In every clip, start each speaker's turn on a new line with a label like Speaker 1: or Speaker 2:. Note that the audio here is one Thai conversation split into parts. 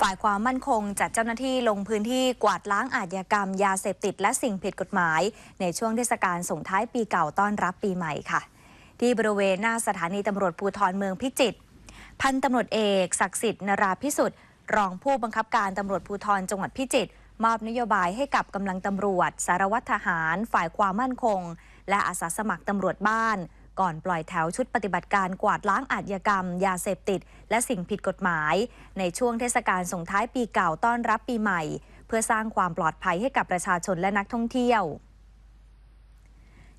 Speaker 1: ฝ่ายความมั่นคงจัดเจ้าหน้าที่ลงพื้นที่กวาดล้างอาชญากรรม ยาเสพติด และสิ่งผิดกฎหมาย ในช่วงเทศกาลส่งท้ายปีเก่าต้อนรับปีใหม่ค่ะ ที่บริเวณหน้าสถานีตำรวจภูธรเมืองพิจิตรพันตำรวจเอกศักดิ์สิทธิ์นราพิสุทธิ์รองผู้บังคับการตำรวจภูธรจังหวัดพิจิตรมอบนโยบายให้กับกำลังตำรวจ สารวัตรทหาร ฝ่ายความมั่นคง และอาสาสมัครตำรวจบ้าน ก่อนปล่อยแถวชุดปฏิบัติการกวาดล้างอาชญากรรม ยาเสพติด และสิ่งผิดกฎหมาย ในช่วงเทศกาลส่งท้ายปีเก่าต้อนรับปีใหม่ เพื่อสร้างความปลอดภัยให้กับประชาชนและนักท่องเที่ยว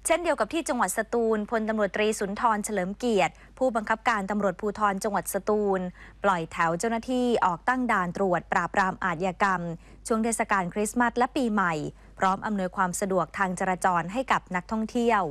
Speaker 1: เช่นเดียวกับที่จังหวัดสตูลพลตำรวจตรีสุนทรเฉลิมเกียรติ ผู้บังคับการตำรวจภูธรจังหวัดสตูล ปล่อยแถวเจ้าหน้าที่ออกตั้งด่านตรวจปราบปรามอาชญากรรม ช่วงเทศกาลคริสต์มาสและปีใหม่ พร้อมอำนวยความสะดวกทางจราจรให้กับนักท่องเที่ยว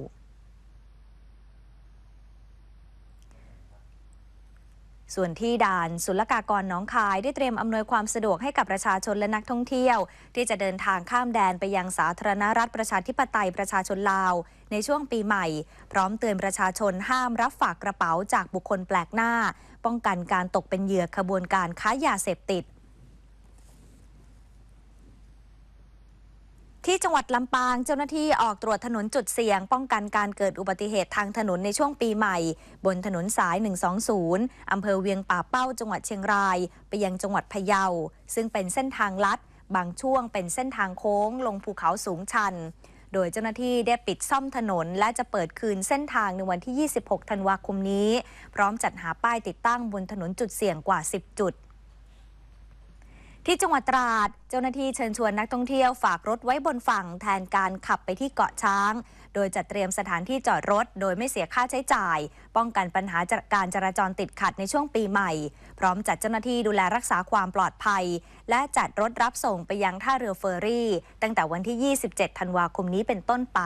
Speaker 1: ส่วนที่ด่านศุลกากรน้องคายได้เตรียมอำนวยความสะดวกให้กับประชาชนและนักท่องเที่ยว ที่จะเดินทางข้ามแดนไปยังสาธารณรัฐประชาธิปไตยประชาชนลาว ในช่วงปีใหม่ พร้อมเตือนประชาชนห้ามรับฝากกระเป๋าจากบุคคลแปลกหน้า ป้องกันการตกเป็นเหยื่อขบวนการค้ายาเสพติด ที่จังหวัดลำปางเจ้าหน้าที่ออกตรวจถนนจุดเสี่ยง ป้องกันการเกิดอุบัติเหตุทางถนนในช่วงปีใหม่ บนถนนสาย 120 อำเภอเวียงป่าเป้าจังหวัดเชียงราย ไปยังจังหวัดพะเยา ซึ่งเป็นเส้นทางลัด บางช่วงเป็นเส้นทางโค้ง ลงภูเขาสูงชัน โดยเจ้าหน้าที่ได้ปิดซ่อมถนน และจะเปิดคืนเส้นทางในวันที่ 26 ธันวาคมนี้ พร้อมจัดหาป้ายติดตั้งบนถนนจุดเสี่ยงกว่า 10 จุด ที่จังหวัดตราด เจ้าหน้าที่เชิญชวนนักท่องเที่ยวฝากรถไว้บนฝั่งแทนการขับไปที่เกาะช้าง โดยจัดเตรียมสถานที่จอดรถ โดยไม่เสียค่าใช้จ่าย ป้องกันปัญหาจากการจราจรติดขัดในช่วงปีใหม่ พร้อมจัดเจ้าหน้าที่ดูแลรักษาความปลอดภัย และจัดรถรับส่งไปยังท่าเรือเฟอร์รี่ ตั้งแต่วันที่ 27 ธันวาคมนี้เป็นต้นไป